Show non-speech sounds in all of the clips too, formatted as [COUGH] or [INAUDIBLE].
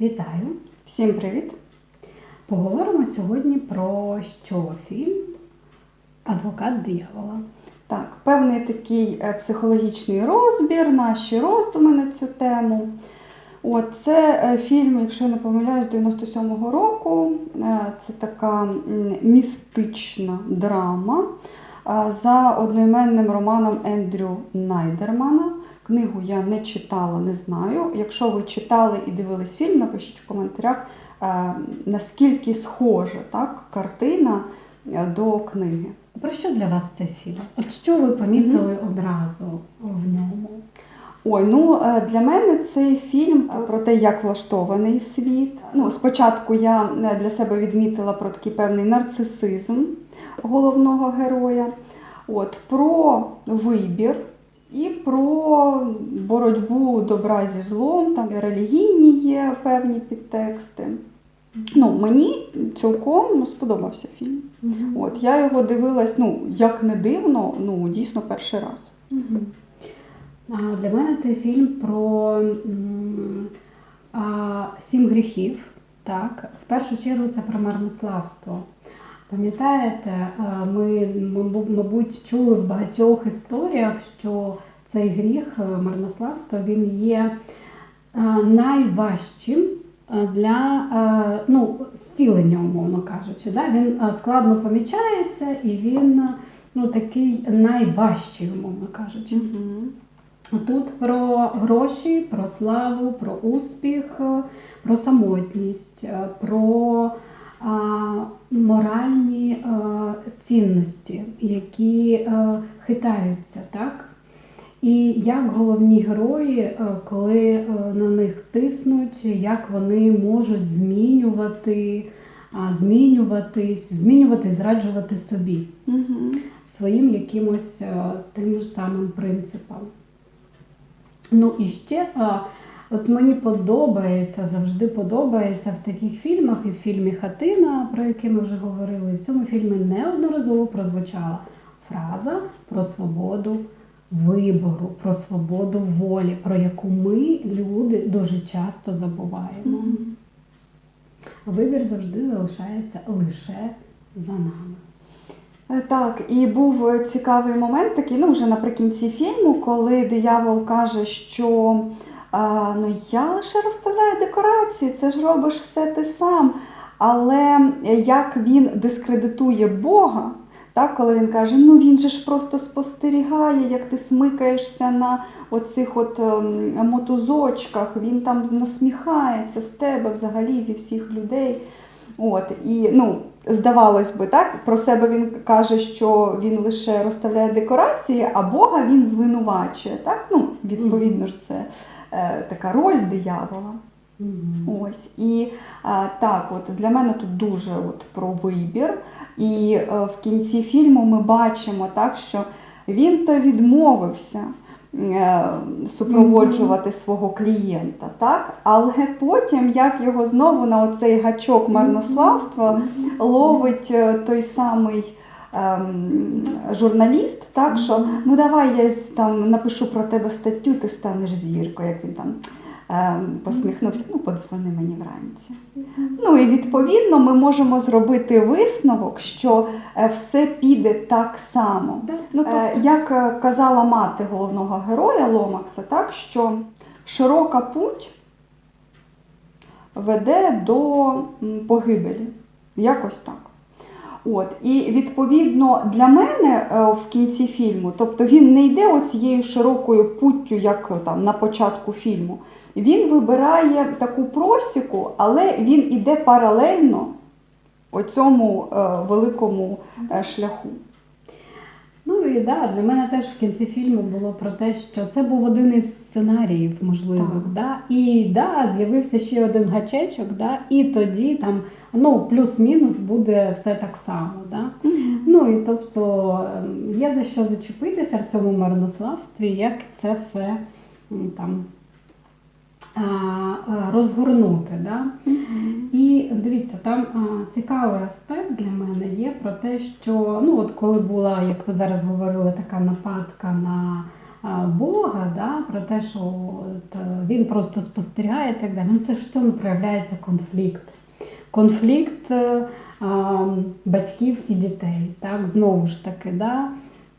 Вітаю! Всім привіт! Поговоримо сьогодні про що фільм Адвокат диявола. Так, певний такий е, психологічний розбір, наші роздуми на цю тему. От, це е, фільм, якщо я не помиляюсь, 97-го року. Е, Це така містична драма за одноіменним романом Ендрю Найдермана. Книгу я не читала, не знаю. Якщо ви читали і дивились фільм, напишіть в коментарях, е, наскільки схожа так, картина е, до книги. Про що для вас цей фільм? От що ви помітили одразу в ньому? Ой, ну е, для мене цей фільм про те, як влаштований світ. Ну, спочатку я для себе відмітила про такий певний нарцисизм головного героя, от, про вибір і про боротьбу добра зі злом, там релігійні є певні підтексти. Ну, мені цілком ну, сподобався фільм. От, я його дивилась, ну, як не дивно, ну, дійсно перший раз. Мгм. А Для мене цей фільм про м, а, сім гріхів. Так, в першу чергу це про марнославство. Пам'ятаєте, е, ми, мабуть, чули в багатьох історіях, що цей гріх е, марнославства він є е, найважчим для ну, зцілення, умовно кажучи. Да? Він складно помічається і він ну, такий найважчий, умовно кажучи. Тут про гроші, про славу, про успіх, про самотність, про моральні цінності, які хитаються, так? І як головні герої, е, коли е, на них тиснуть, як вони можуть змінювати, змінюватись, змінювати, зраджувати собі Угу. своїм якимось е, тим ж самим принципам. Ну і ще, от мені подобається, завжди подобається в таких фільмах, і в фільмі Хатина, про який ми вже говорили, і в цьому фільмі неодноразово прозвучала фраза про свободу вибору, про свободу волі, про яку ми, люди, дуже часто забуваємо. Вибір завжди залишається лише за нами. Е, Так, і був цікавий момент такий, ну вже наприкінці фільму, коли диявол каже, що а, ну, я лише розставляю декорації, це ж робиш все ти сам. Але як він дискредитує Бога, так, коли він каже, ну він же ж просто спостерігає, як ти смикаєшся на оцих от ем, мотузочках, він там насміхається з тебе взагалі зі всіх людей. От, і ну, здавалось би, так, про себе він каже, що він лише розставляє декорації, а Бога він звинувачує. Так? Ну, відповідно ж, це така роль диявола. Ось. І а, так, от для мене тут дуже от, про вибір. І е, в кінці фільму ми бачимо так, що він то відмовився е, супроводжувати свого клієнта, так? але потім, як його знову на оцей гачок марнославства ловить е, той самий. Ем, Журналіст, так що ну давай я там напишу про тебе статтю, ти станеш зіркою, як він там ем, посміхнувся. Ну, подзвони мені вранці. Ну і відповідно ми можемо зробити висновок, що е, все піде так само. Ну, е, як е, казала мати головного героя Ломакса, так, що широка путь веде до погибелі. Якось так. От, і відповідно для мене е, в кінці фільму, тобто він не йде оцією широкою путтю, як е, там на початку фільму. Він вибирає таку просіку, але він іде паралельно оцьому е, великому шляху. І да, для мене теж в кінці фільму було про те, що це був один із сценаріїв можливих. Да? І да, з'явився ще один гачечок, да? і тоді там ну, плюс-мінус буде все так само. Да? Ну і тобто ем, є за що зачепитися в цьому марнославстві, як це все там а, розгорнути. Да? І дивіться, там цікавий аспект для мене є про те, що ну от коли була, як ви зараз говорили, така нападка на Бога, да, про те, що от, е, він просто спостерігає і так далі. Ну, це ж в цьому проявляється конфлікт. Конфлікт е, а, батьків і дітей. Так, знову ж таки, да?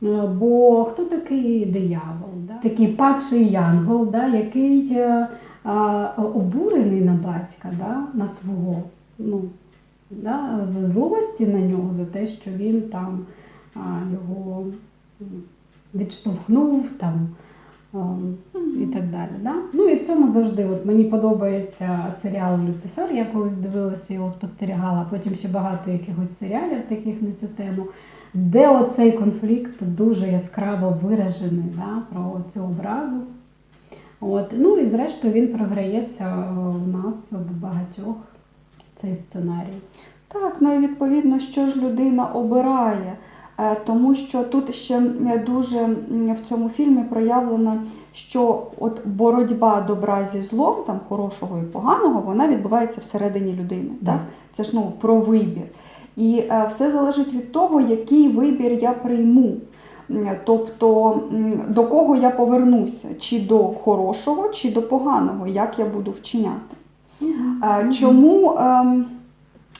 Е, Бо хто такий диявол? Да? Такий падший янгол, да? який е, обурений на батька, да? на свого. Ну, да? в злості на нього за те, що він там а, його відштовхнув там. ем, І так далі. Да? Ну і в цьому завжди. От мені подобається серіал Люцифер. Я колись дивилася його, спостерігала, потім ще багато якихось серіалів таких на цю тему, де оцей конфлікт дуже яскраво виражений да, про цю образу. От. Ну і зрештою він програється в нас в багатьох цей сценарій. Так, ну і відповідно, що ж людина обирає. Е, Тому що тут ще дуже в цьому фільмі проявлено, що от боротьба добра зі злом, там хорошого і поганого, вона відбувається всередині людини. Да. Так? Це ж ну, про вибір. І е, все залежить від того, який вибір я прийму. М, Тобто до кого я повернуся, чи до хорошого, чи до поганого, як я буду вчиняти. Е, Чому ем,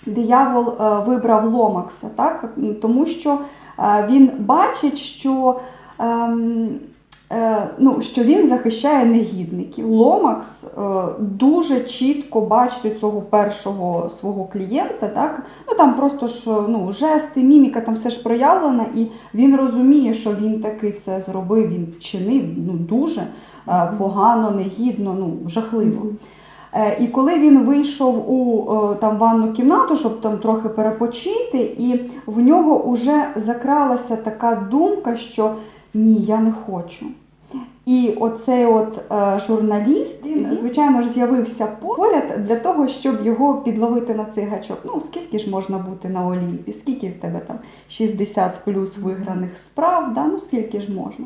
диявол е, вибрав Ломакса? Так? Тому що е, він бачить, що, ем, е, ну, що він захищає негідників. Ломакс е, дуже чітко бачить цього першого свого клієнта. Так? Ну, там просто ж ну, жести, міміка, там все ж проявлено, і він розуміє, що він таки це зробив, він вчинив ну, дуже е, погано, негідно, ну, жахливо. Е, І коли він вийшов у е, там ванну кімнату, щоб там трохи перепочити, і в нього вже закралася така думка, що ні, я не хочу. І оцей от е, журналіст, він, звичайно ж, з'явився поряд для того, щоб його підловити на цей гачок. Ну, скільки ж можна бути на Олімпі? Скільки в тебе там 60 плюс виграних справ? Да? Ну скільки ж можна?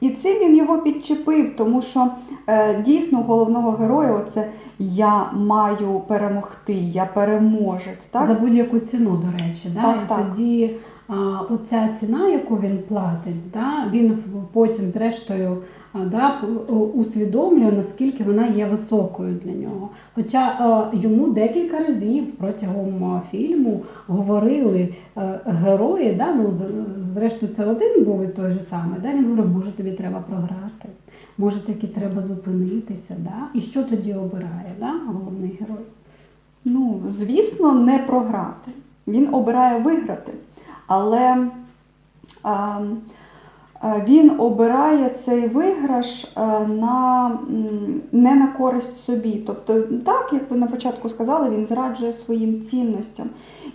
І цим він його підчепив, тому що е, дійсно головного героя оце я маю перемогти, я переможець. Так? За будь-яку ціну, до речі. Да? Так, і так. тоді а, оця ціна, яку він платить, да? він потім, зрештою, да, усвідомлює, наскільки вона є високою для нього. Хоча йому декілька разів протягом фільму говорили герої, да? ну, зрештою, це один був і той же самий. Да? Він говорив, може тобі треба програти, може таки треба зупинитися. Да? І що тоді обирає да? головний герой? Ну, звісно, не програти. Він обирає виграти. Але а, а, він обирає цей виграш на, не на користь собі. Тобто, так, як ви на початку сказали, він зраджує своїм цінностям.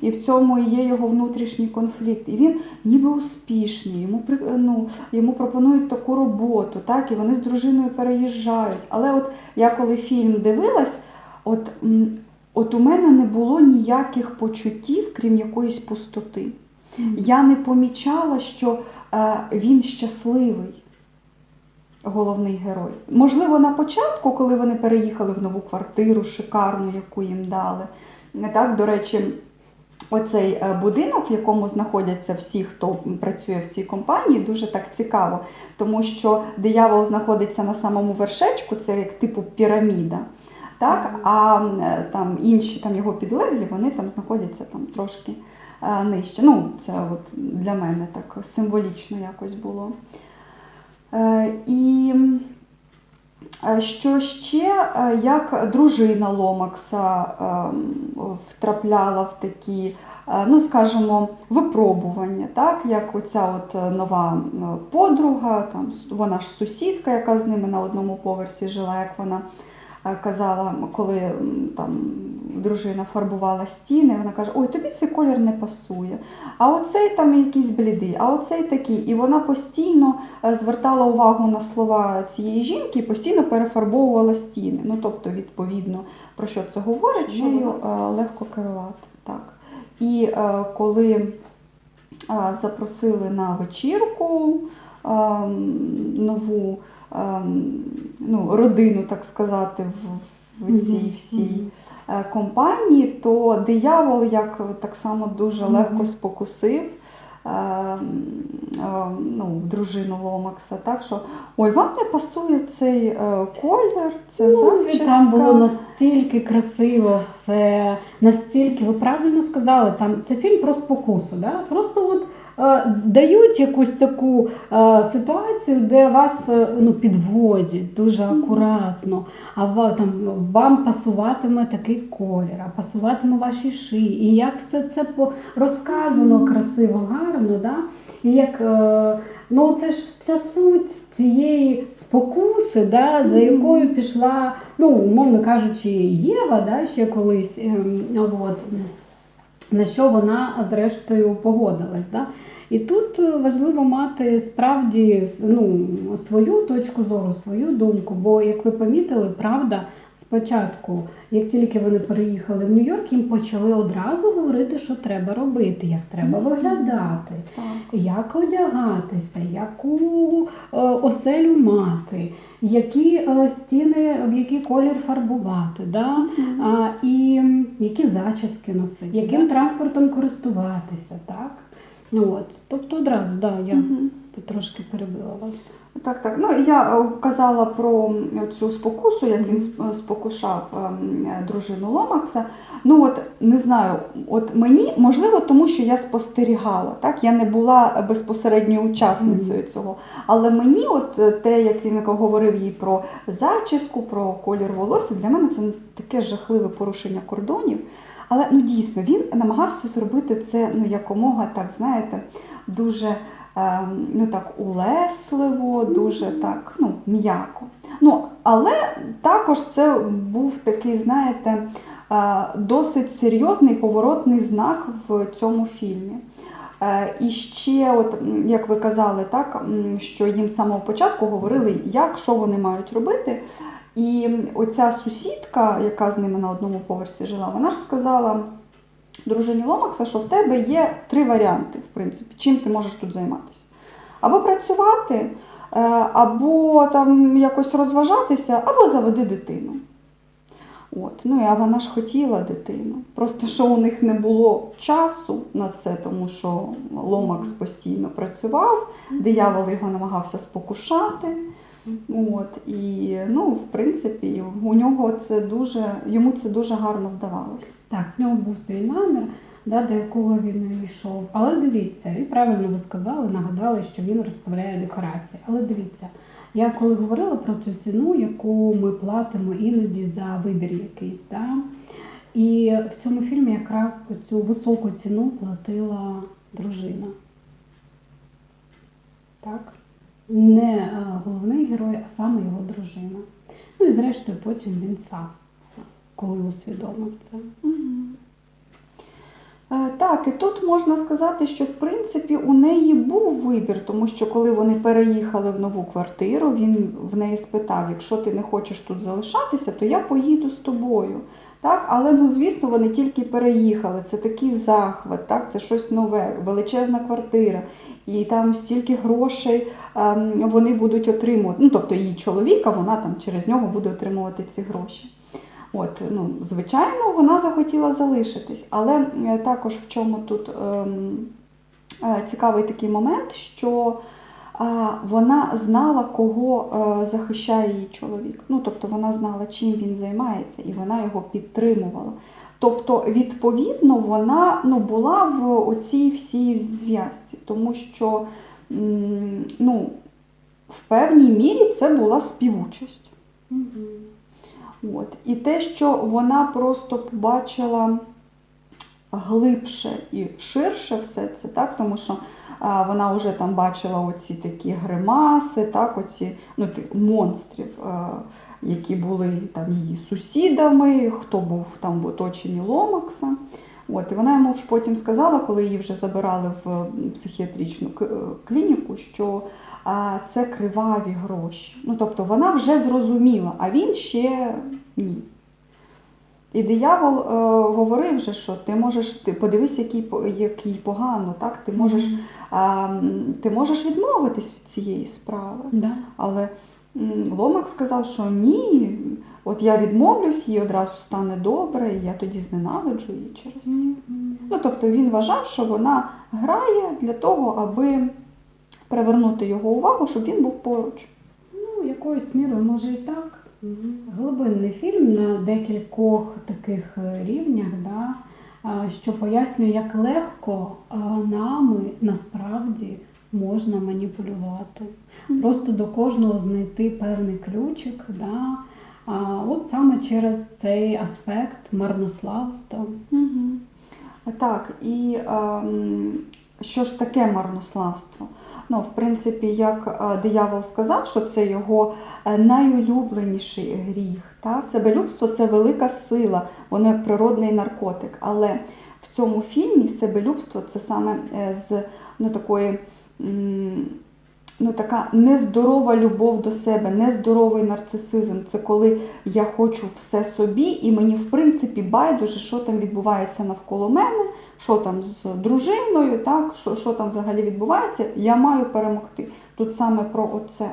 І в цьому є його внутрішній конфлікт. І він ніби успішний, йому, ну, йому пропонують таку роботу, так, і вони з дружиною переїжджають. Але от я коли фільм дивилась, от, от у мене не було ніяких почуттів, крім якоїсь пустоти. Я не помічала, що е, він щасливий, головний герой. Можливо, на початку, коли вони переїхали в нову квартиру, шикарну, яку їм дали. Не так, до речі, оцей е, будинок, в якому знаходяться всі, хто працює в цій компанії, дуже так цікаво, тому що диявол знаходиться на самому вершечку, це як типу піраміда. Так, а е, там інші там його підлеглі, вони там знаходяться там трошки нижче. Ну, це от для мене так символічно якось було. Е, І е, що ще, е, як дружина Ломакса втрапляла в такі, е, ну скажімо, випробування, так, як оця от е, нова е, подруга, там, вона ж сусідка, яка з ними на одному поверсі жила, як вона е, казала, коли там дружина фарбувала стіни, вона каже, ой, тобі цей колір не пасує. А оцей там якийсь блідий, а оцей такий. І вона постійно е, звертала увагу на слова цієї жінки і постійно перефарбовувала стіни. Ну, тобто, відповідно, про що це говорить, що е, легко керувати. Так. І е, коли е, запросили на вечірку ем, нову ну, родину, так сказати, в, в цій всій е, компанії, то диявол як так само дуже легко спокусив е, е, ну, дружину Ломакса. Так що, ой, вам не пасує цей е, колір, це Ну, зачіска. там було настільки красиво все, настільки, ви правильно сказали, там це фільм про спокусу. Да? Просто от дають якусь таку е, ситуацію, де вас е, ну, підводять дуже акуратно, а там, вам пасуватиме такий колір, а пасуватиме вашій шиї. І як все це розказано красиво, гарно. Да? І як, е, ну це ж вся суть цієї спокуси, да, за якою пішла, ну, умовно кажучи, Єва, да, ще колись, ем, от, на що вона зрештою погодилась. Да? І тут е, важливо мати справді ну, свою точку зору, свою думку, бо, як ви помітили, правда, спочатку, як тільки вони переїхали в Нью-Йорк, їм почали одразу говорити, що треба робити, як треба виглядати як одягатися, яку е, оселю мати, які е, стіни, в який колір фарбувати, да? І які зачіски носити, яким транспортом користуватися. Так? Ну, от. Тобто одразу, да, я. Трошки перебила вас. Так, так. Ну я е, казала про цю спокусу, як він спокушав ем, дружину Ломакса. Ну от не знаю, от мені можливо, тому що я спостерігала, так я не була безпосередньою учасницею цього. Але мені, от е, те, як він говорив їй про зачіску, про колір волосся, для мене це таке жахливе порушення кордонів. Але ну дійсно він намагався зробити це ну якомога так, знаєте, дуже ну так улесливо, дуже так ну, м'яко. Ну, але також це був такий, знаєте, е, досить серйозний поворотний знак в цьому фільмі. Е, І ще, от, як ви казали, так, що їм з самого початку говорили, як, що вони мають робити. І оця сусідка, яка з ними на одному поверсі жила, вона ж сказала дружині Ломакса, що в тебе є три варіанти, в принципі, чим ти можеш тут займатися. Або працювати, е, або там якось розважатися, або заведи дитину. От. Ну, а вона ж хотіла дитину. Просто що у них не було часу на це, тому що Ломакс постійно працював, диявол його намагався спокушати. От, і ну, в принципі, у нього це дуже, йому це дуже гарно вдавалося. Так, в нього був свій намір, да, до якого він йшов. Але дивіться, і правильно ви сказали, нагадали, що він розставляє декорації. Але дивіться, я коли говорила про цю ціну, яку ми платимо іноді за вибір якийсь, да, і в цьому фільмі якраз цю високу ціну платила дружина. Так? Не е, головний герой, а саме його дружина. Ну і зрештою потім він сам, коли усвідомив це. Е, Так, і тут можна сказати, що в принципі у неї був вибір, тому що коли вони переїхали в нову квартиру, він в неї спитав: якщо ти не хочеш тут залишатися, то я поїду з тобою. Так, але ну звісно, вони тільки переїхали. Це такий захват, так, це щось нове, величезна квартира, і там стільки грошей ем, вони будуть отримувати. Ну, тобто її чоловіка, вона там через нього буде отримувати ці гроші. От, ну, звичайно, вона захотіла залишитись, але е, також в чому тут ем, е, цікавий такий момент, що е, вона знала, кого е, захищає її чоловік. Ну, тобто вона знала, чим він займається, і вона його підтримувала. Тобто, відповідно, вона ну, була в оцій всій зв'язці, тому що ну, в певній мірі це була співучасть. От. І те, що вона просто побачила глибше і ширше все це, так? тому що а, вона вже там бачила оці такі гримаси, так? оці ну, монстрів, які були там її сусідами, хто був там в оточенні Ломакса. От, і вона йому ж потім сказала, коли її вже забирали в психіатричну е, клініку, що а, це криваві гроші. Ну, тобто вона вже зрозуміла, а він ще ні. І диявол е, говорив вже, що ти можеш, ти подивись, який, який погано, так? Ти можеш, м, ти можеш відмовитись від цієї справи. Да. Але Ломак сказав, що ні, от я відмовлюсь, їй одразу стане добре, і я тоді зненавиджу її через це. Ну, тобто він вважав, що вона грає для того, аби привернути його увагу, щоб він був поруч. Ну, якоюсь мірою, може і так. Глибинний фільм на декількох таких е, рівнях, да, що пояснює, як легко нами насправді можна маніпулювати. Просто до кожного знайти певний ключик. Да, а, от саме через цей аспект марнославства. Угу. Так, і ем, що ж таке марнославство? Ну, в принципі, як е, диявол сказав, що це його е, найулюбленіший гріх. Та? Себелюбство це велика сила, воно як природний наркотик. Але в цьому фільмі себелюбство це саме е, з ну, такої. Ну, така нездорова любов до себе, нездоровий нарцисизм. Це коли я хочу все собі, і мені, в принципі, байдуже, що там відбувається навколо мене, що там з дружиною, так, що, що там взагалі відбувається, я маю перемогти. Тут саме про оце.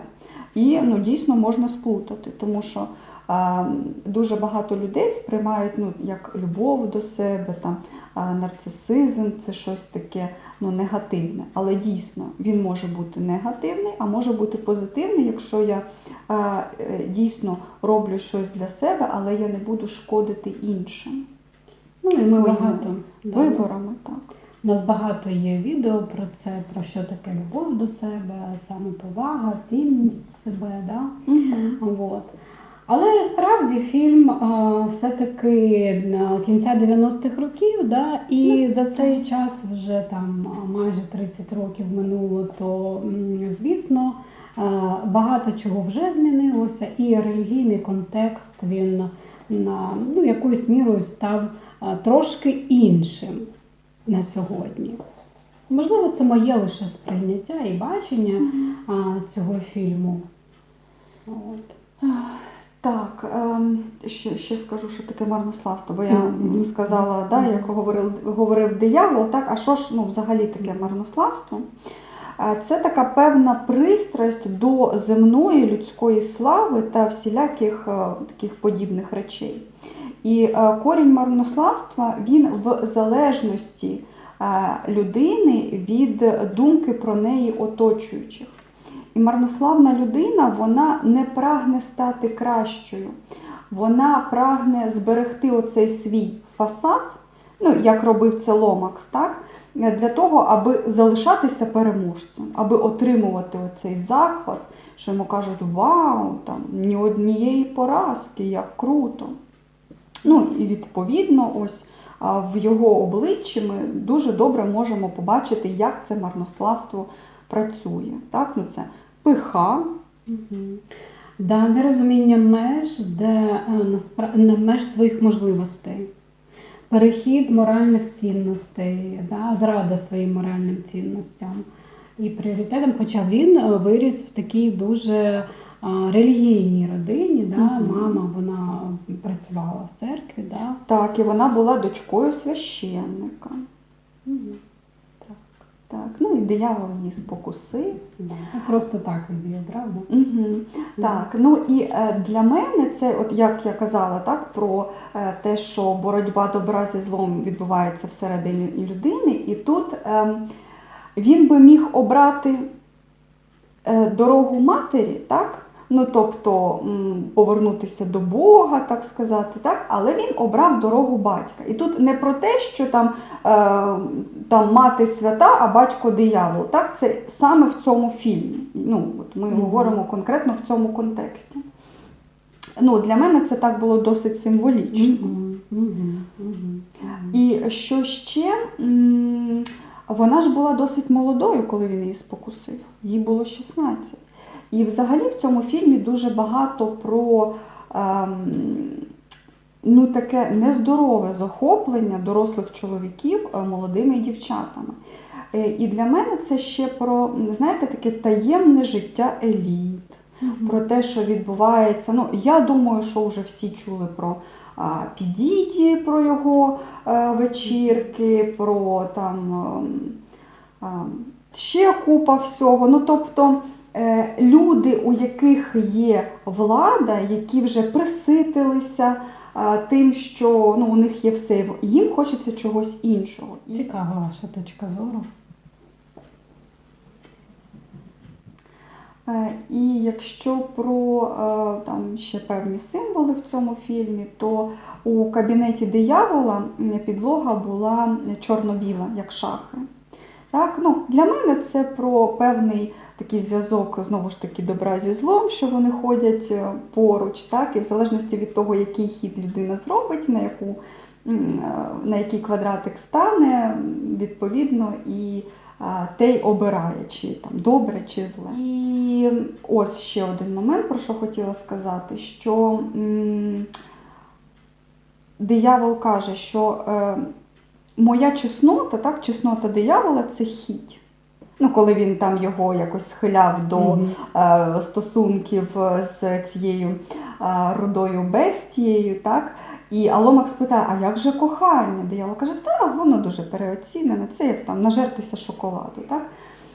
І ну, дійсно можна сплутати, тому що е, дуже багато людей сприймають ну, як любов до себе, там, е, нарцисизм це щось таке ну, негативне. Але дійсно він може бути негативний, а може бути позитивний, якщо я е, е, дійсно роблю щось для себе, але я не буду шкодити іншим. Ну і ми Своїми багато да, Виборами, так. У нас багато є відео про це, про що таке любов до себе, самоповага, цінність себе. Да? Угу. От. Але справді фільм а, все-таки а, кінця 90-х років, да, і за цей час вже там майже 30 років минуло, то звісно а, багато чого вже змінилося, і релігійний контекст він на ну, якоюсь мірою став трошки іншим на сьогодні. Можливо, це моє лише сприйняття і бачення цього фільму. От. Так, ем, ще, ще скажу, що таке марнославство, бо я сказала, да, як говорив, говорив диявол, так, а що ж ну, взагалі таке марнославство? Е, Це така певна пристрасть до земної людської слави та всіляких е, таких подібних речей. І е, корінь марнославства він в залежності е, людини від думки про неї оточуючих. І марнославна людина вона не прагне стати кращою. Вона прагне зберегти оцей свій фасад, ну як робив це Ломакс, так? Для того, аби залишатися переможцем, аби отримувати оцей захват, що йому кажуть, вау, там ні однієї поразки, як круто. Ну і відповідно, ось в його обличчі ми дуже добре можемо побачити, як це марнославство працює. Так? Ну, це пиха, Мгм. Да, нерозуміння меж, де е, на меж своїх можливостей, перехід моральних цінностей, да, зрада своїм моральним цінностям і пріоритетам. Хоча він е, виріс в такій дуже релігійній родині, да, Мгм. мама вона працювала в церкві. Да. так, і вона була дочкою священника. Мгм. Так, ну і диявол її спокусив. Да. Ну, Просто так він її обрав. Да? Угу. Так, ну і е, для мене це, от як я казала, так про е, те, що боротьба добра зі злом відбувається всередині людини, і тут е, він би міг обрати е, дорогу матері, так? Ну, тобто повернутися до Бога, так сказати, так? але він обрав дорогу батька. І тут не про те, що там, е, там мати свята, а батько диявол. Так? Це саме в цьому фільмі. Ну, от ми Мгм. говоримо конкретно в цьому контексті. Ну, для мене це так було досить символічно. Мгм. Мгм. Мгм. Мгм. І що ще, вона ж була досить молодою, коли він її спокусив. Їй було 16. І взагалі в цьому фільмі дуже багато про ем, ну, таке нездорове захоплення дорослих чоловіків е, молодими дівчатами. Е, І для мене це ще про, знаєте, таке таємне життя еліт про те, що відбувається. Ну, я думаю, що вже всі чули про Підіді, про його е, вечірки, про там ем, ем, ще купа всього. Ну, тобто, люди, у яких є влада, які вже приситилися е, тим, що ну, у них є все, їм хочеться чогось іншого. Цікава ваша точка зору. Е, І якщо про е, там ще певні символи в цьому фільмі, то у кабінеті диявола підлога була чорно-біла, як шахи. Так, ну, для мене це про певний такий зв'язок знову ж таки добра зі злом, що вони ходять е, поруч, так, і в залежності від того, який хід людина зробить, на яку е, на який квадратик стане, відповідно, і те й обирає, чи там добре, чи зле. І ось ще один момент, про що хотіла сказати, що диявол каже, що е, моя чеснота, так, чеснота диявола це хіть. Ну, коли він там його якось схиляв до Мгм. е, стосунків з цією е, рудою бестією, так? І Аломак спитає, а як же кохання? Диявол каже, та воно дуже переоцінене, це як там нажертися шоколаду. Так?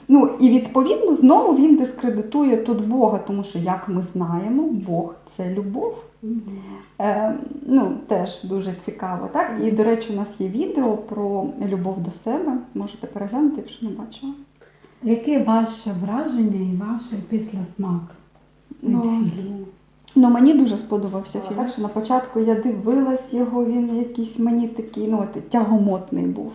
Ну і відповідно знову він дискредитує тут Бога, тому що, як ми знаємо, Бог це любов. Е, ну, теж дуже цікаво. Так? І, до речі, у нас є відео про любов до себе. Можете переглянути, якщо не бачили. Яке ваше враження і ваш післясмак від Ну, фільму? Ну, мені дуже сподобався фільм. Так, що на початку я дивилась його, він якийсь мені такий, ну, от, тягомотний був.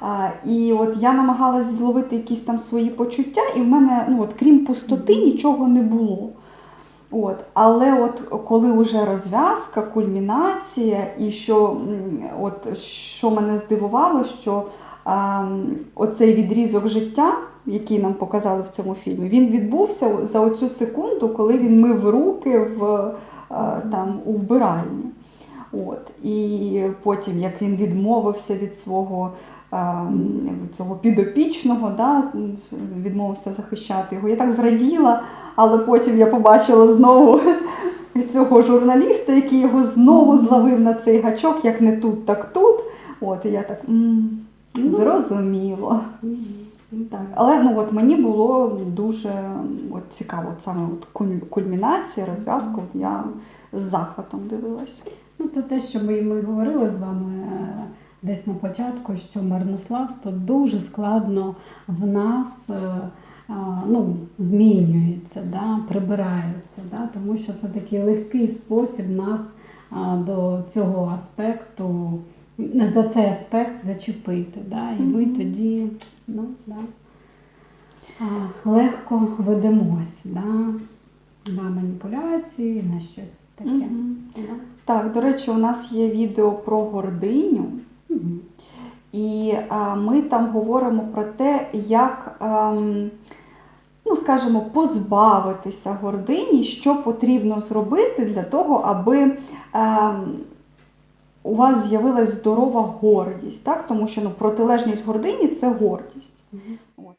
А, і от я намагалась зловити якісь там свої почуття, і в мене, ну, от, крім пустоти, нічого не було. От. Але от коли вже розв'язка, кульмінація, і що, м, от, що мене здивувало, що а, оцей відрізок життя, який нам показали в цьому фільмі, він відбувся за оцю секунду, коли він мив руки в, там, у вбиральні. От. І потім, як він відмовився від свого цього підопічного, да, відмовився захищати його. Я так зраділа, але потім я побачила знову [LAUGHS] цього журналіста, який його знову зловив на цей гачок, як не тут, так тут. От, і я так м, Ну. зрозуміло. Так, але ну от мені було дуже от, цікаво, от саме от куль- кульмінація, розв'язка. От я з захватом дивилась. Ну, це те, що ми, ми говорили з вами е, десь на початку, що марнославство дуже складно в нас е, ну, змінюється, да, прибирається, да, тому що це такий легкий спосіб нас до цього аспекту, за цей аспект зачепити. Да, і ми тоді ну, да, легко ведемось да, на маніпуляції, на щось таке. Мгм. Да. Так, до речі, у нас є відео про гординю. Мгм. І а, ми там говоримо про те, як, ем, ну скажімо, позбавитися гордині, що потрібно зробити для того, аби ем, у вас з'явилась здорова гордість, так? тому що ну, протилежність гордині це гордість. От.